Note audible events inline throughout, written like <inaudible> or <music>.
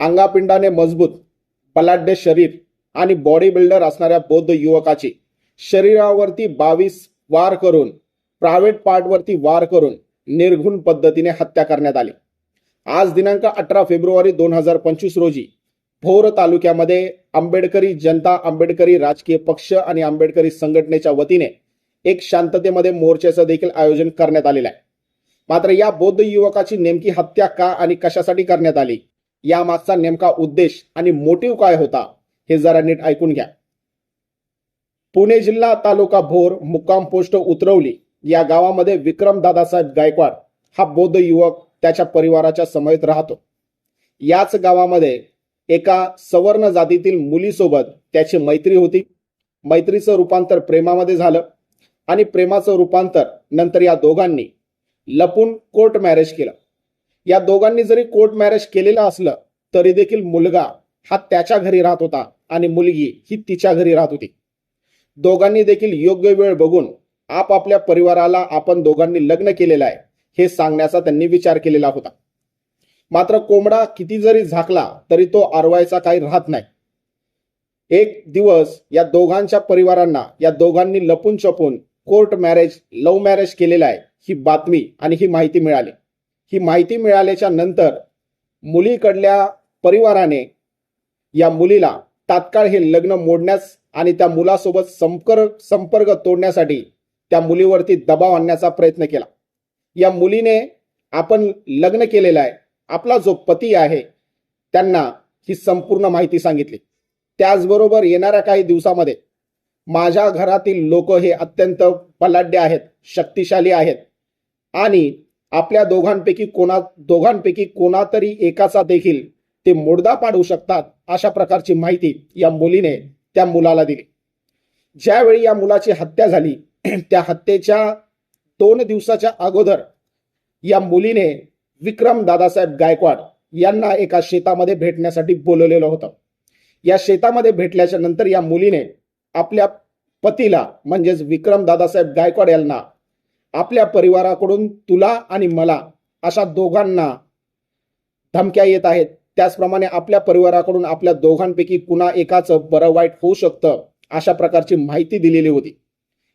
अंगापिंडाने मजबूत बलाढ्य शरीर आणि बॉडी बिल्डर असणाऱ्या बौद्ध युवकाची शरीरावरती बावीस वार करून प्रायव्हेट पार्टवरती वार करून निर्घुण पद्धतीने हत्या करण्यात आली. आज दिनांक अठरा फेब्रुवारी दोन हजार पंचवीस रोजी भोर तालुक्यामध्ये आंबेडकरी जनता आंबेडकरी राजकीय पक्ष आणि आंबेडकरी संघटनेच्या वतीने एक शांततेमध्ये मोर्चाचं देखील आयोजन करण्यात आलेलं आहे. मात्र या बौद्ध युवकाची नेमकी हत्या का आणि कशासाठी करण्यात आली? यामागचा नेमका उद्देश आणि मोटिव काय होता हे जरा नीट ऐकून घ्या. पुणे जिल्हा तालुका भोर मुक्काम पोस्ट उतरवली. या गावामध्ये विक्रम दादासाहेब गायकवाड हा बौद्ध युवक त्याच्या परिवाराच्या समयेत राहतो. याच गावामध्ये एका सवर्ण जातीतील मुलीसोबत त्याची मैत्री होती. मैत्रीचं रूपांतर प्रेमामध्ये झालं आणि प्रेमाचं रूपांतर नंतर या दोघांनी लपून कोर्ट मॅरेज केलं. या दोघांनी जरी कोर्ट मॅरेज केलेलं असलं तरी देखील मुलगा हा त्याच्या घरी राहत होता आणि मुलगी ही तिच्या घरी राहत होती. दोघांनी देखील योग्य वेळ बघून आपापल्या परिवाराला आपण दोघांनी लग्न केलेलं आहे हे सांगण्याचा त्यांनी विचार केलेला होता. मात्र कोंबडा किती जरी झाकला तरी तो आरवायचा काही राहत नाही. एक दिवस या दोघांच्या परिवारांना या दोघांनी लपून छपून कोर्ट मॅरेज लव्ह मॅरेज केलेलं आहे ही बातमी आणि ही माहिती मिळाली. ही माहिती मिळाल्याच्या नंतर मुलीकडल्या परिवाराने या मुलीला तात्काळ हे लग्न मोडण्यास आणि त्या मुलासोबत संपर्क संपर्क तोडण्यासाठी त्या मुलीवरती दबाव आणण्याचा प्रयत्न केला. या मुलीने आपण लग्न केलेलं आहे आपला जो पती आहे त्यांना ही संपूर्ण माहिती सांगितली. त्याचबरोबर येणाऱ्या काही दिवसामध्ये माझ्या घरातील लोक हे अत्यंत बलाढ्य आहेत शक्तिशाली आहेत आणि आपल्या दोघांपैकी कोणा दोघांपैकी कोणातरी एकाचा देखील ते मोडदा पाडू शकतात अशा प्रकारची माहिती या मुलीने त्या मुलाला दिली. ज्यावेळी या मुलाची हत्या झाली <clears throat> त्या हत्येच्या दोन दिवसाच्या अगोदर या मुलीने विक्रम दादासाहेब गायकवाड यांना एका शेतामध्ये भेटण्यासाठी बोलवलेलं होतं. या शेतामध्ये भेटल्याच्या नंतर या मुलीने आपल्या पतीला म्हणजेच विक्रम दादासाहेब गायकवाड यांना आपल्या परिवाराकडून तुला आणि मला अशा दोघांना धमक्या येत आहेत. त्याचप्रमाणे आपल्या परिवाराकडून आपल्या दोघांपैकी कुणा एकाचं बरं वाईट होऊ शकतं अशा प्रकारची माहिती दिलेली होती.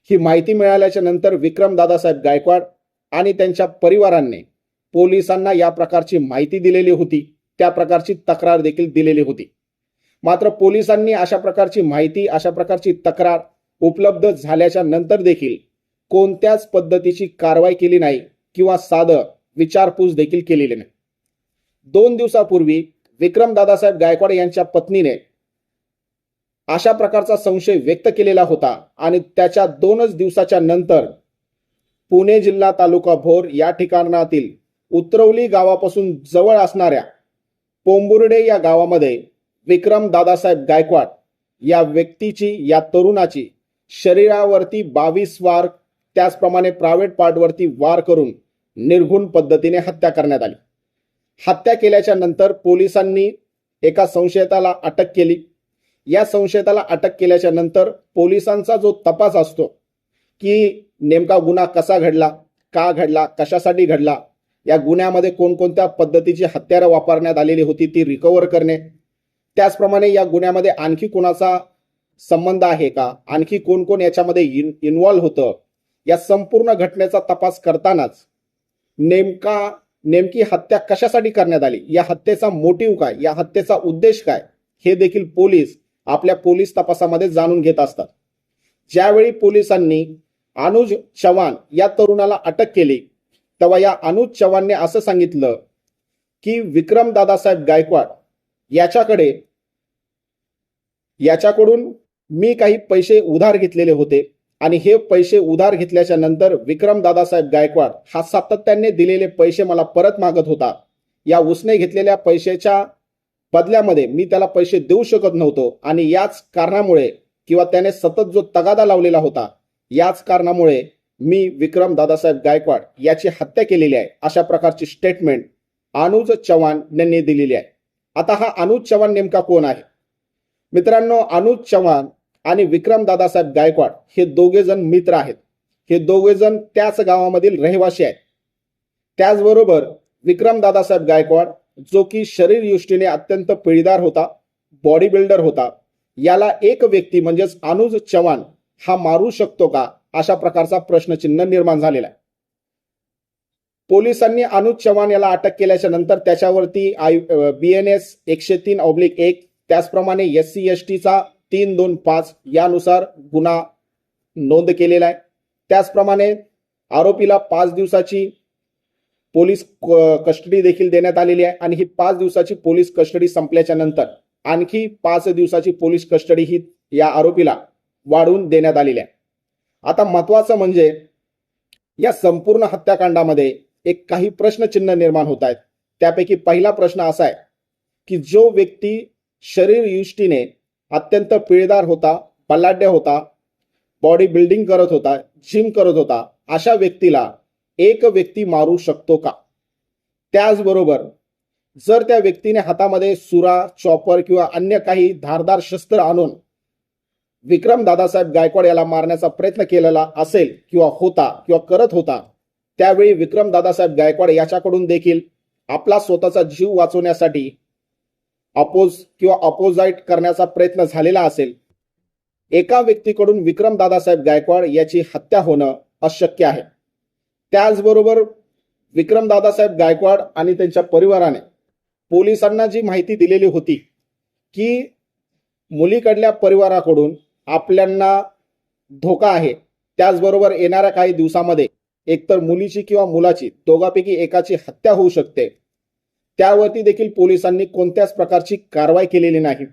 ही माहिती मिळाल्याच्या नंतर विक्रम दादासाहेब गायकवाड आणि त्यांच्या परिवारांनी पोलिसांना या प्रकारची माहिती दिलेली होती. त्या प्रकारची तक्रार देखील दिलेली होती. मात्र पोलिसांनी अशा प्रकारची माहिती अशा प्रकारची तक्रार उपलब्ध झाल्याच्यानंतर देखील कोणत्याच पद्धतीची कारवाई केली नाही किंवा साधं विचारपूस देखील केलेली नाही. दोन दिवसापूर्वी विक्रम दादासाहेब गायकवाड यांच्या पत्नीने अशा प्रकारचा संशय व्यक्त केलेला होता आणि त्याच्या दोनच दिवसाच्या नंतर पुणे जिल्हा तालुका भोर या ठिकाणातील उतरवली गावापासून जवळ असणाऱ्या पोंबुर्डे या गावामध्ये विक्रम दादासाहेब गायकवाड या व्यक्तीची या तरुणाची शरीरावरती बावीस वार त्याचप्रमाणे प्रायव्हेट पार्टवरती वार करून निर्घुण पद्धतीने हत्या करण्यात आली. हत्या केल्याच्यानंतर पोलिसांनी एका संशयिताला अटक केली. या संशयिताला अटक केल्याच्यानंतर पोलिसांचा जो तपास असतो की नेमका गुन्हा कसा घडला का घडला कशासाठी घडला या गुन्ह्यामध्ये कोणकोणत्या पद्धतीची हत्यारं वापरण्यात आलेली होती ती रिकवर करणे त्याचप्रमाणे या गुन्ह्यामध्ये आणखी कोणाचा संबंध आहे का आणखी कोण कोण याच्यामध्ये इन इन्व्हॉल्व्ह होतं या संपूर्ण घटनेचा तपास करतानाच नेमका नेमकी हत्या कशासाठी करण्यात आली? या हत्येचा मोटिव्ह काय? या हत्येचा उद्देश काय? हे देखील पोलीस आपल्या पोलीस तपासामध्ये जाणून घेत असतात. ज्यावेळी पोलिसांनी अनुज चव्हाण या तरुणाला अटक केली तेव्हा या अनुज चव्हाणने असं सांगितलं की विक्रम दादासाहेब गायकवाड याच्याकडे याच्याकडून मी काही पैसे उधार घेतलेले होते. आणि हे पैसे उधार घेतल्याच्या नंतर विक्रम दादासाहेब गायकवाड हा सातत्याने दिलेले पैसे मला परत मागत होता. या उसने घेतलेल्या पैशाच्या बदल्यामध्ये मी त्याला पैसे देऊ शकत नव्हतो आणि याच कारणामुळे किंवा त्याने सतत जो तगादा लावलेला होता याच कारणामुळे मी विक्रम दादासाहेब गायकवाड याची हत्या केलेली आहे अशा प्रकारची स्टेटमेंट अनुज चव्हाण यांनी दिलेली आहे. आता हा अनुज चव्हाण नेमका कोण आहे? मित्रांनो अनुज चव्हाण आणि विक्रम दादासाहेब गायकवाड हे दोघे जण मित्र आहेत. हे दोघे जण त्याच गावामधील रहिवासी आहेत. त्याचबरोबर विक्रम दादासाहेब गायकवाड जो की शरीरयुष्टीने अत्यंत पिळीदार होता बॉडी बिल्डर होता याला एक व्यक्ती म्हणजेच अनुज चव्हाण हा मारू शकतो का अशा प्रकारचा प्रश्नचिन्ह निर्माण झालेला आहे. पोलिसांनी अनुज चव्हाण याला अटक केल्याच्यानंतर त्याच्यावरती आय बी एन एस एकशे तीन ऑब्लिक एक त्याचप्रमाणे एस सी एस टीचा तीन दोन पाच यानुसार गुन्हा नोंद केलेला आहे. त्याचप्रमाणे आरोपीला पाच दिवसाची पोलीस कस्टडी देखील देण्यात आलेली आहे आणि ही पाच दिवसाची पोलीस कस्टडी संपल्याच्या नंतर आणखी पाच दिवसाची पोलीस कस्टडी ही या आरोपीला वाढवून देण्यात आलेली आहे. आता महत्वाचं म्हणजे या संपूर्ण हत्याकांडामध्ये एक काही प्रश्नचिन्ह निर्माण होत आहेत. त्यापैकी पहिला प्रश्न असा आहे की जो व्यक्ती शरीर युष्टीने अत्यंत पिळदार होता बलाढ्य होता बॉडी बिल्डिंग करत होता जिम करत होता अशा व्यक्तीला एक व्यक्ती मारू शकतो का? त्याचबरोबर जर त्या व्यक्तीने हातामध्ये सुरा चॉपर किंवा अन्य काही धारदार शस्त्र आणून विक्रम दादासाहेब गायकवाड याला मारण्याचा प्रयत्न केलेला असेल किंवा होता किंवा करत होता त्यावेळी विक्रम दादासाहेब गायकवाड याच्याकडून देखील आपला स्वतःचा जीव वाचवण्यासाठी अपोज किंवा अपोजाईट करण्याचा प्रयत्न झालेला असेल एका व्यक्तीकडून विक्रम दादासाहेब गायकवाड याची हत्या होणं अशक्य आहे. त्याचबरोबर विक्रम दादासाहेब गायकवाड आणि त्यांच्या परिवाराने पोलिसांना जी माहिती दिलेली होती की मुलीकडल्या परिवाराकडून आपल्यांना धोका आहे त्याचबरोबर येणाऱ्या काही दिवसामध्ये एकतर मुलीची किंवा मुलाची दोघापैकी एकाची हत्या होऊ शकते. त्यावरती देखील पोलिसांनी कोणत्याच प्रकारची कारवाई केलेली नाही.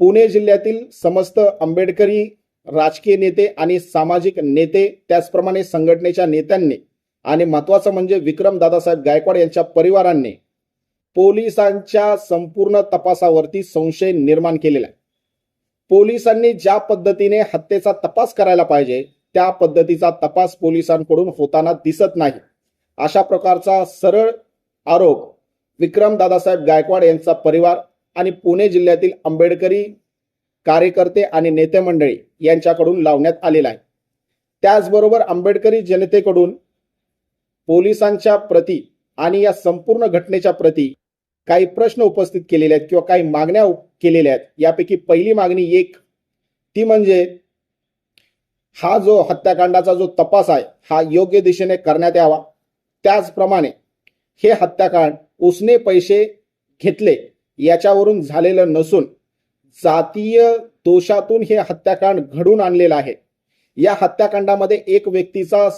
पुणे जिल्ह्यातील समस्त आंबेडकरी राजकीय नेते आणि सामाजिक नेते त्याचप्रमाणे संघटनेच्या नेत्यांनी आणि महत्वाचं म्हणजे विक्रम दादासाहेब गायकवाड यांच्या परिवारांनी पोलिसांच्या संपूर्ण तपासावरती संशय निर्माण केलेला आहे. पोलिसांनी ज्या पद्धतीने हत्येचा तपास करायला पाहिजे त्या पद्धतीचा तपास पोलिसांकडून होताना दिसत नाही. अशा प्रकारचा सरळ आरोप विक्रम दादासाहेब गायकवाड यांचा परिवार आणि पुणे जिल्ह्यातील आंबेडकरी कार्यकर्ते आणि नेते मंडळी यांच्याकडून लावण्यात आलेला आहे. त्याचबरोबर आंबेडकरी जनतेकडून पोलिसांच्या प्रती आणि या संपूर्ण घटनेच्या प्रती काही प्रश्न उपस्थित केलेले आहेत किंवा काही मागण्या केलेल्या आहेत. यापैकी पहिली मागणी एक ती म्हणजे हा जो हत्याकांडाचा जो तपास आहे हा योग्य दिशेने करण्यात यावा. त्याचप्रमाणे हे हत्याकांड उसने पैसे घेतले याच्यावरून झालेलं नसून जातीय दोषातून हे हत्याकांड घडून आणलेलं आहे. या हत्याकांडामध्ये एक व्यक्तीचा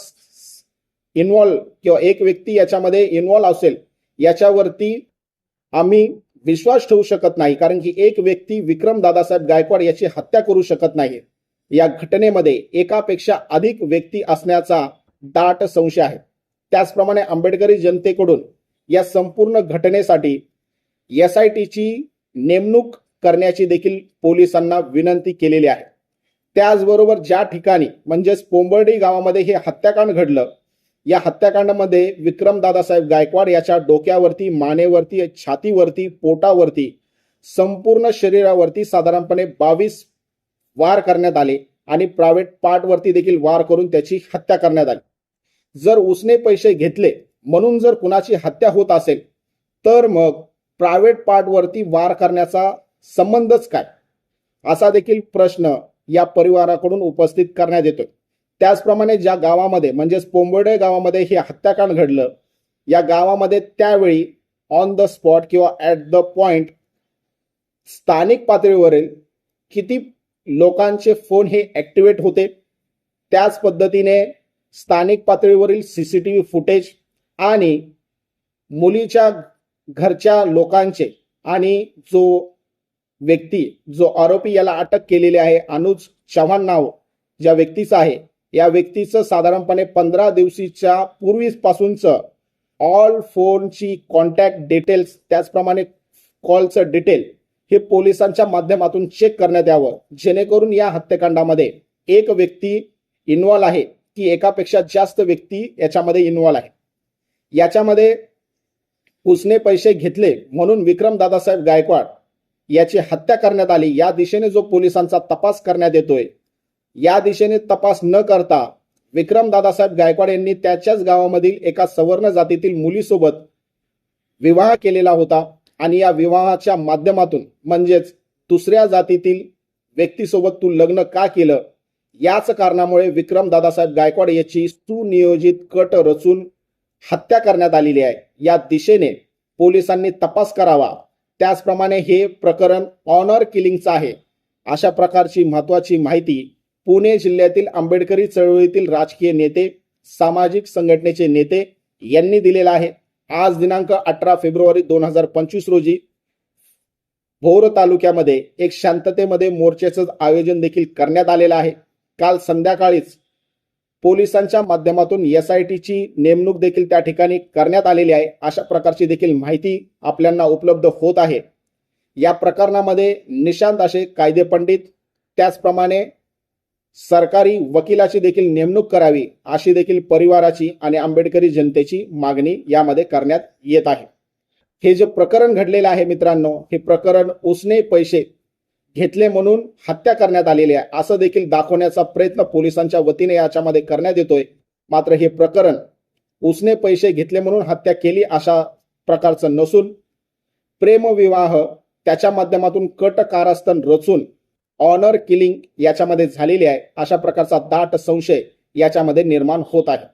इन्व्हॉल्व किंवा एक व्यक्ती याच्यामध्ये इन्व्हॉल्व असेल याच्यावरती आम्ही विश्वास ठेवू शकत नाही कारण की एक व्यक्ती विक्रम दादासाहेब गायकवाड याची हत्या करू शकत नाही. या घटनेमध्ये एकापेक्षा अधिक व्यक्ती असण्याचा दाट संशय आहे. त्याचप्रमाणे आंबेडकरी जनतेकडून या संपूर्ण घटनेसाठी एस आय टीची नेमणूक करण्याची देखील पोलिसांना विनंती केलेली आहे. त्याचबरोबर ज्या ठिकाणी म्हणजेच पोंबर्डी गावामध्ये हे हत्याकांड घडलं या हत्याकांडामध्ये विक्रम दादासाहेब गायकवाड याच्या डोक्यावरती मानेवरती छातीवरती पोटावरती संपूर्ण शरीरावरती साधारणपणे बावीस वार करण्यात आले आणि प्रायव्हेट पार्टवरती देखील वार करून त्याची हत्या करण्यात आली. जर उसने पैसे घेतले म्हणून जर कुणाची हत्या होत असेल तर मग प्रायव्हेट पार्टवरती वार करण्याचा संबंधच काय? असा देखील प्रश्न या परिवाराकडून उपस्थित करण्यात येतोय. त्याचप्रमाणे ज्या गावामध्ये म्हणजेच पोंबर्डे गावामध्ये हे हत्याकांड घडलं या गावामध्ये त्यावेळी ऑन द स्पॉट किंवा ॲट द पॉइंट स्थानिक पातळीवरील किती लोकांचे फोन हे ॲक्टिवेट होते? त्याच पद्धतीने स्थानिक पातळीवरील C C T V footage आणि मुलीच्या घरच्या लोकांचे आणि जो व्यक्ती जो आरोपी याला अटक केलेली आहे अनुज चव्हाण नाव ज्या व्यक्तीचं आहे या व्यक्तीचं साधारणपणे पंधरा दिवशीच्या पूर्वीपासूनचं ऑल फोनची कॉन्टॅक्ट डिटेल्स त्याचप्रमाणे कॉलचं डिटेल हे पोलिसांच्या माध्यमातून चेक करण्यात यावं. जेणेकरून या हत्याकांडामध्ये एक व्यक्ती इन्व्हॉल्व आहे. की एकापेक्षा जास्त व्यक्ती याच्यामध्ये इन्वॉल्व आहे याच्यामध्ये उसने पैसे घेतले म्हणून विक्रम दादासाहेब गायकवाड याची हत्या करण्यात आली. या दिशेने जो पोलिसांचा तपास करण्यात येतोय या दिशेने तपास न करता विक्रम दादासाहेब गायकवाड यांनी त्याच्याच गावामधील एका सवर्ण जातीतील मुलीसोबत विवाह केलेला होता आणि या विवाहाच्या माध्यमातून म्हणजेच दुसऱ्या जातीतील व्यक्तीसोबत तू लग्न का केलं? याच कारणामुळे विक्रम दादासाहेब गायकवाड याची सुनियोजित कट रचून हत्या करण्यात आलेली आहे. या दिशेने पोलिसांनी तपास करावा. त्याचप्रमाणे हे प्रकरण ऑनर किलिंगचं आहे. अशा प्रकारची महत्वाची माहिती पुणे जिल्ह्यातील आंबेडकरी चळवळीतील राजकीय नेते सामाजिक संघटनेचे नेते यांनी दिलेला आहे. आज दिनांक अठरा फेब्रुवारी दोन हजार पंचवीस रोजी भोर तालुक्यामध्ये एक शांततेमध्ये मोर्चाचं आयोजन देखील करण्यात आलेलं आहे. काल संध्याकाळीच पोलिसांच्या माध्यमातून एस आय टीची नेमणूक देखील त्या ठिकाणी करण्यात आलेली आहे. अशा प्रकारची देखील माहिती आपल्याला उपलब्ध होत आहे. या प्रकरणामध्ये निशांत असे कायदे पंडित त्याचप्रमाणे सरकारी वकिलाची देखील नेमणूक करावी अशी देखील परिवाराची आणि आंबेडकरी जनतेची मागणी यामध्ये करण्यात येत आहे. हे जे प्रकरण घडलेलं आहे मित्रांनो हे प्रकरण उसने पैसे घेतले म्हणून हत्या करण्यात आलेली आहे. असं देखील दाखवण्याचा प्रयत्न पोलिसांच्या वतीने याच्यामध्ये करण्यात येतोय. मात्र हे प्रकरण उसने पैसे घेतले म्हणून हत्या केली अशा प्रकारचं नसून प्रेमविवाह त्याच्या माध्यमातून कट कारस्थान रचून ऑनर किलिंग याच्यामध्ये झालेली आहे. अशा प्रकारचा दाट संशय याच्यामध्ये निर्माण होत आहे.